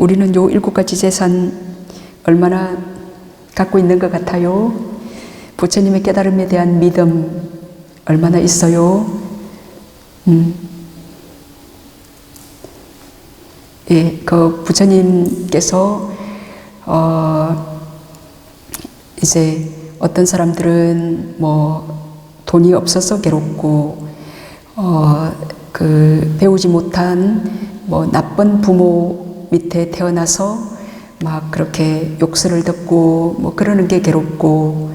우리는 요 일곱 가지 재산 얼마나 갖고 있는 것 같아요? 부처님의 깨달음에 대한 믿음 얼마나 있어요? 음. 예, 그 부처님께서 어 이제 어떤 사람들은 뭐 돈이 없어서 괴롭고 어그 배우지 못한 뭐 나쁜 부모 밑에 태어나서 막 그렇게 욕설을 듣고 뭐 그러는 게 괴롭고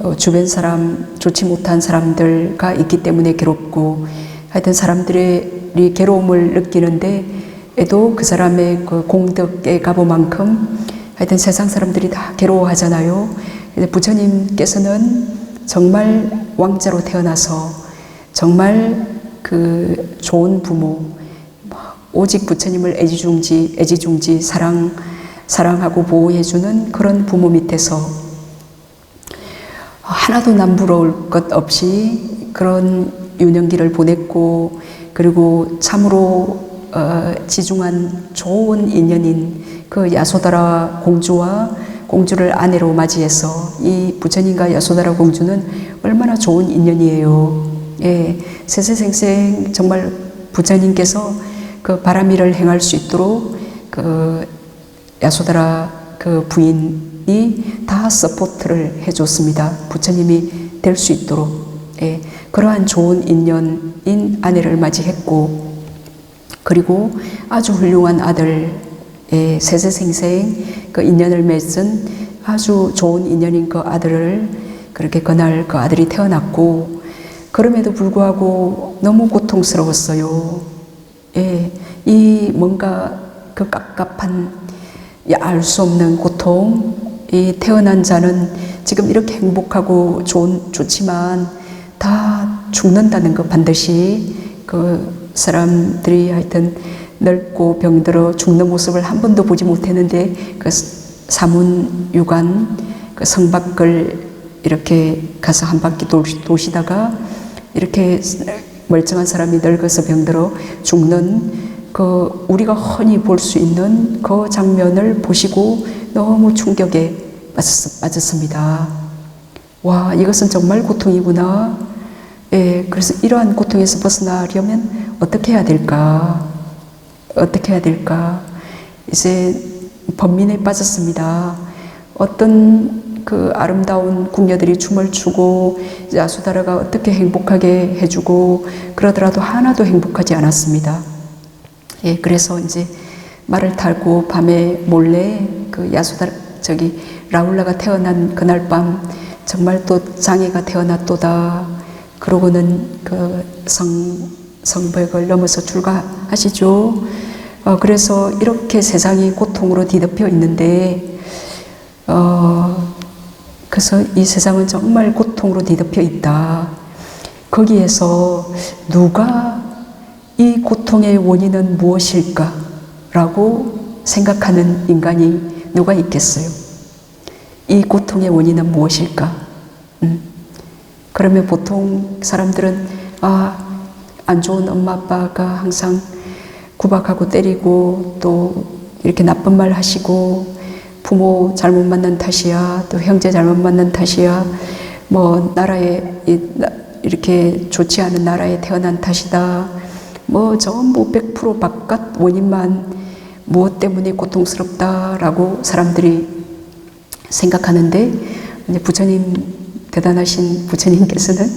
어, 주변 사람 좋지 못한 사람들과 있기 때문에 괴롭고 하여튼 사람들이 괴로움을 느끼는데 에도 그 사람의 그 공덕의 가보만큼 하여튼 세상 사람들이 다 괴로워하잖아요. 근데 부처님께서는 정말 왕자로 태어나서 정말 그 좋은 부모 오직 부처님을 애지중지 애지중지 사랑 사랑하고 보호해주는 그런 부모 밑에서 하나도 남부러울 것 없이 그런 유년기를 보냈고 그리고 참으로 어, 지중한 좋은 인연인 그 야소다라 공주와 공주를 아내로 맞이해서 이 부처님과 야소다라 공주는 얼마나 좋은 인연이에요. 예, 세세생생 정말 부처님께서 그 바람일을 행할 수 있도록 그 야소다라 그 부인이 다 서포트를 해줬습니다. 부처님이 될 수 있도록 예, 그러한 좋은 인연인 아내를 맞이했고 그리고 아주 훌륭한 아들 예, 세세생생 그 인연을 맺은 아주 좋은 인연인 그 아들을 그렇게 그날 그 아들이 태어났고 그럼에도 불구하고 너무 고통스러웠어요. 예, 이 뭔가 그 깝깝한 알 수 없는 고통, 이 태어난 자는 지금 이렇게 행복하고 좋은, 좋지만 다 죽는다는 거 반드시 그 사람들이 하여튼 늙고 병들어 죽는 모습을 한 번도 보지 못했는데 그 사문 유관 그 성밖을 이렇게 가서 한 바퀴 도시, 다가 이렇게 멀쩡한 사람이 늙어서 병들어 죽는 그 우리가 흔히 볼 수 있는 그 장면을 보시고 너무 충격에 맞았습니다. 와, 이것은 정말 고통이구나. 예, 그래서 이러한 고통에서 벗어나려면 어떻게 해야 될까? 어떻게 해야 될까? 이제 번민에 빠졌습니다. 어떤 그 아름다운 궁녀들이 춤을 추고 야수다라가 어떻게 행복하게 해주고 그러더라도 하나도 행복하지 않았습니다. 예, 그래서 이제 말을 타고 밤에 몰래 그 야수다 저기 라울라가 태어난 그날 밤 정말 또 장애가 태어났도다. 그러고는 그 성, 성벽을 넘어서 출가하시죠. 어, 그래서 이렇게 세상이 고통으로 뒤덮여 있는데, 어, 그래서 이 세상은 정말 고통으로 뒤덮여 있다. 거기에서 누가 이 고통의 원인은 무엇일까? 라고 생각하는 인간이 누가 있겠어요? 이 고통의 원인은 무엇일까? 음. 그러면 보통 사람들은 아, 안 좋은 엄마 아빠가 항상 구박하고 때리고 또 이렇게 나쁜 말 하시고 부모 잘못 만난 탓이야 또 형제 잘못 만난 탓이야 뭐 나라에 이렇게 좋지 않은 나라에 태어난 탓이다 뭐 전부 100% 바깥 원인만 무엇 때문에 고통스럽다라고 사람들이 생각하는데 부처님 대단하신 부처님께서는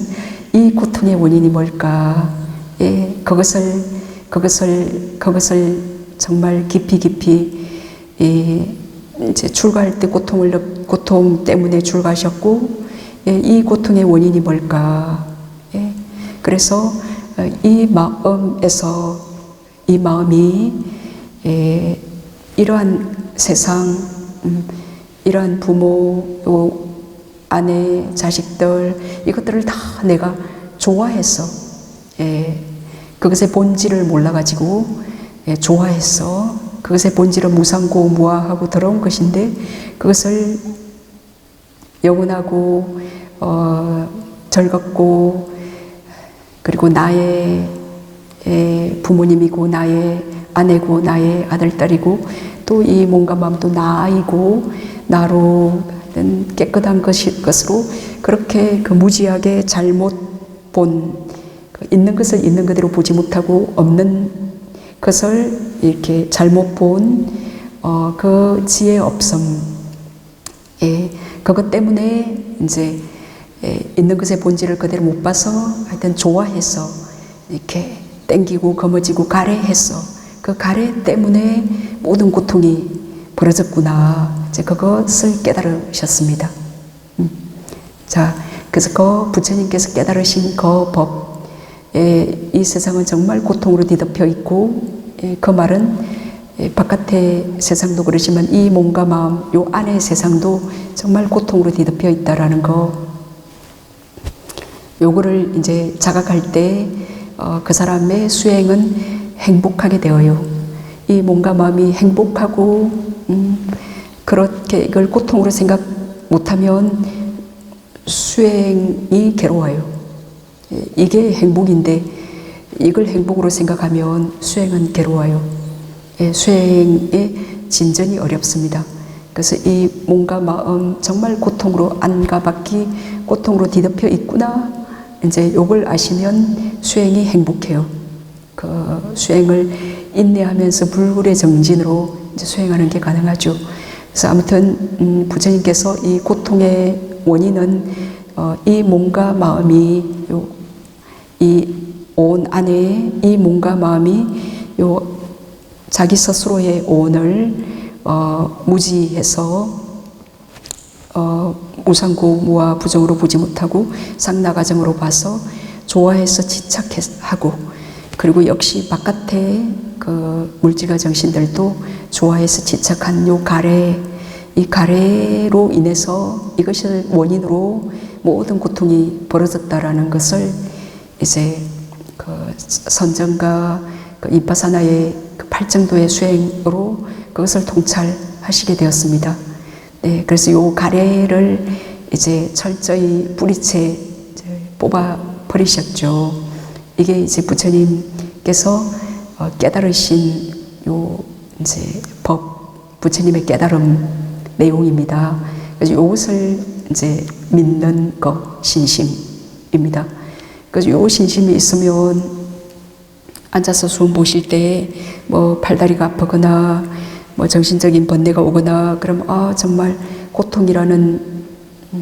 이 고통의 원인이 뭘까? 예, 그것을 그것을 그것을 정말 깊이 깊이 예, 이제 출가할 때 고통을 고통 때문에 출가하셨고 예, 이 고통의 원인이 뭘까? 예, 그래서 어, 이 마음에서 이 마음이 예, 이러한 세상, 음, 이러한 부모 또 아내, 자식들 이것들을 다 내가 좋아해서 예, 그것의 본질을 몰라가지고 예, 좋아해서 그것의 본질은 무상고 무아하고 더러운 것인데 그것을 영원하고 어, 즐겁고 그리고 나의 예, 부모님이고 나의 아내고 나의 아들 딸이고 또 이 몸과 마음도 나이고 나로 하여튼 깨끗한 것이, 것으로 그렇게 그 무지하게 잘못 본그 있는 것을 있는 그대로 보지 못하고 없는 것을 이렇게 잘못 본 어, 그 지혜 없음 예, 그것 때문에 이제 예, 있는 것의 본질을 그대로 못 봐서 하여튼 좋아해서 이렇게 땡기고 거머쥐고 가래해서 그 가래 때문에 모든 고통이 벌어졌구나. 이제 그것을 깨달으셨습니다. 음. 자, 그래서 그 부처님께서 깨달으신 그 법, 예, 이 세상은 정말 고통으로 뒤덮여 있고, 예, 그 말은 예, 바깥의 세상도 그렇지만 이 몸과 마음, 요 안의 세상도 정말 고통으로 뒤덮여 있다라는 거. 요거를 이제 자각할 때, 어, 그 사람의 수행은 행복하게 되어요. 이 몸과 마음이 행복하고, 음, 그렇게 이걸 고통으로 생각 못하면 수행이 괴로워요. 예, 이게 행복인데, 이걸 행복으로 생각하면 수행은 괴로워요. 예, 수행의 진전이 어렵습니다. 그래서 이 몸과 마음 정말 고통으로 안가받기 고통으로 뒤덮여 있구나. 이제 요걸 아시면 수행이 행복해요. 그 수행을 인내하면서 불굴의 정진으로 이제 수행하는 게 가능하죠. 그래서 아무튼 음, 부처님께서 이 고통의 원인은 어, 이 몸과 마음이 이 온 안에 이 몸과 마음이 요 자기 스스로의 온을 어, 무지해서 어, 무상고 무와 부정으로 보지 못하고 상나가정으로 봐서 좋아해서 집착하고 그리고 역시 바깥의 그 물질과 정신들도 좋아해서 집착한 요 가래 이 가래로 인해서 이것을 원인으로 모든 고통이 벌어졌다라는 것을 이제 그 선정과 그 이파사나의 그 팔정도의 수행으로 그것을 통찰하시게 되었습니다. 네, 그래서 요 가래를 이제 철저히 뿌리채 뽑아 버리셨죠. 이게 이제 부처님께서 어, 깨달으신 요 이제 법, 부처님의 깨달음 내용입니다. 그래서 이것을 이제 믿는 것, 신심입니다. 그래서 요 신심이 있으면 앉아서 숨 보실 때뭐 팔다리가 아프거나 뭐 정신적인 번뇌가 오거나 그럼 아 정말 고통이라는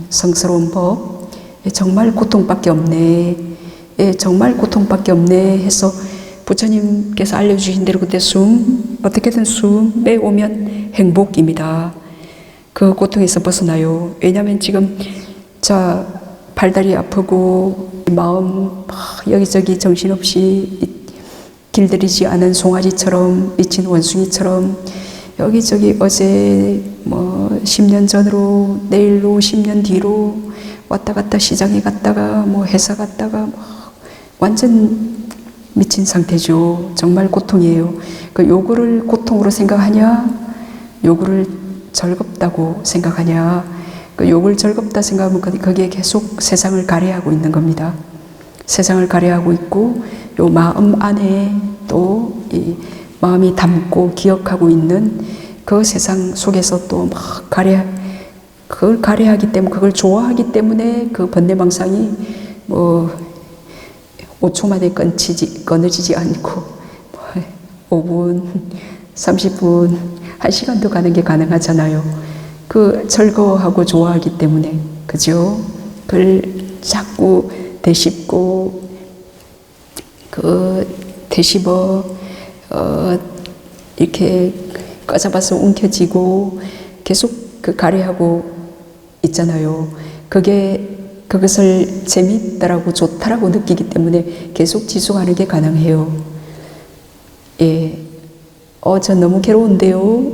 성스러운 법? 예, 정말 고통밖에 없네. 예, 정말 고통밖에 없네 해서 부처님께서 알려주신 대로 그때 숨 어떻게든 숨에 오면 행복입니다. 그 고통에서 벗어나요. 왜냐하면 지금 자 발다리 아프고 마음 막 여기저기 정신없이 길들이지 않은 송아지처럼 미친 원숭이처럼 여기저기 어제 뭐 10년 전으로 내일로 10년 뒤로 왔다 갔다 시장에 갔다가 뭐 회사 갔다가 뭐 완전 미친 상태죠. 정말 고통이에요. 그 요거를 고통으로 생각하냐? 요거를 즐겁다고 생각하냐? 그 요걸 즐겁다 생각하면 거기에 계속 세상을 가래하고 있는 겁니다. 세상을 가래하고 있고 요 마음 안에 또 이 마음이 담고 기억하고 있는 그 세상 속에서 또 막 가래 그걸 가래하기 때문에 그걸 좋아하기 때문에 그 번뇌망상이 뭐 5초 만에 끊지지 끊어지지 않고 뭐 5분, 30분, 1시간도 가는 게 가능하잖아요. 그 즐거워하고 좋아하기 때문에 그죠? 그걸 자꾸 되씹고 그 되씹어 어 이렇게 꺼잡아서 움켜쥐고 계속 그 가래하고 있잖아요. 그게 그것을 재밌다라고 좋다라고 느끼기 때문에 계속 지속하는 게 가능해요. 예. 어, 저 너무 괴로운데요.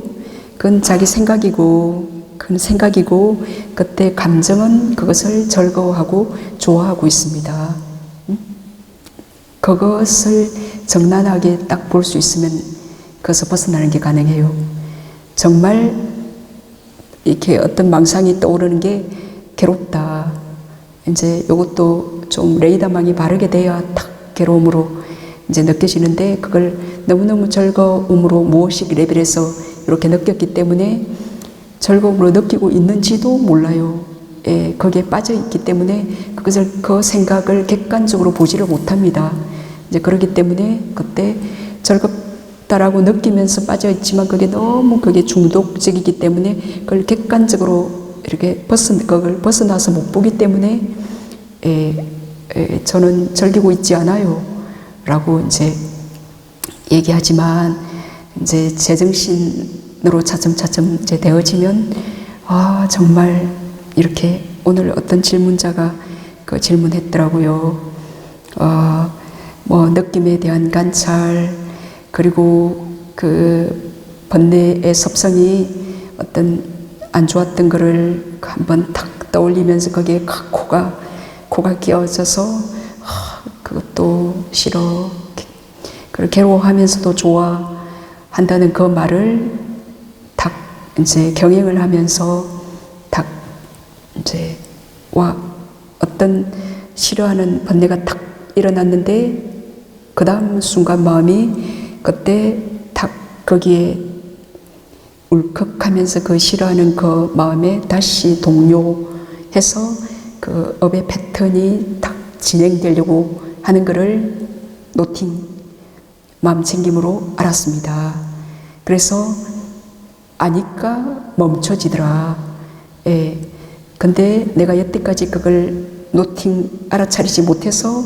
그건 자기 생각이고, 그건 생각이고, 그때 감정은 그것을 즐거워하고 좋아하고 있습니다. 그것을 정난하게 딱 볼 수 있으면 그것을 벗어나는 게 가능해요. 정말 이렇게 어떤 망상이 떠오르는 게 괴롭다. 이제 이것도 좀 레이더망이 바르게 돼야 탁 괴로움으로 이제 느껴지는데 그걸 너무너무 즐거움으로 무엇이 레벨에서 이렇게 느꼈기 때문에 즐거움으로 느끼고 있는지도 몰라요. 예, 거기에 빠져 있기 때문에 그것을 그 생각을 객관적으로 보지를 못합니다. 이제 그렇기 때문에 그때 즐겁다라고 느끼면서 빠져 있지만 그게 너무 그게 중독적이기 때문에 그걸 객관적으로 이렇게 벗어 그걸 벗어나서 못 보기 때문에 예, 예, 저는 즐기고 있지 않아요라고 이제 얘기하지만 이제 제 정신으로 차츰차츰 이제 되어지면 아 정말 이렇게 오늘 어떤 질문자가 그 질문했더라고요. 어, 뭐 느낌에 대한 관찰 그리고 그 번뇌의 섭성이 어떤 안 좋았던 거를 한번 탁 떠올리면서 거기에 각 코가 코가 끼어져서 아, 그것도 싫어. 그리고 괴로워하면서도 좋아한다는 그 말을 딱 이제 경영을 하면서 딱 이제 와 어떤 싫어하는 번뇌가 탁 일어났는데 그 다음 순간 마음이 그때 탁 거기에 울컥하면서 그 싫어하는 그 마음에 다시 동요해서 그 업의 패턴이 탁 진행되려고 하는 것을 노팅 마음 챙김으로 알았습니다. 그래서 아니까 멈춰지더라. 예. 근데 내가 여태까지 그걸 노팅 알아차리지 못해서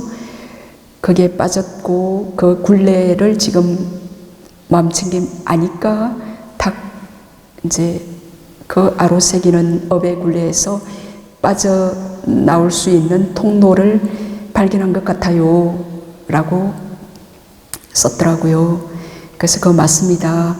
거기에 빠졌고 그 굴레를 지금 마음 챙김 아니까 탁 이제 그 아로새기는 업의 굴레에서 빠져 나올 수 있는 통로를 발견한 것 같아요. 라고 썼더라고요. 그래서 그거 맞습니다.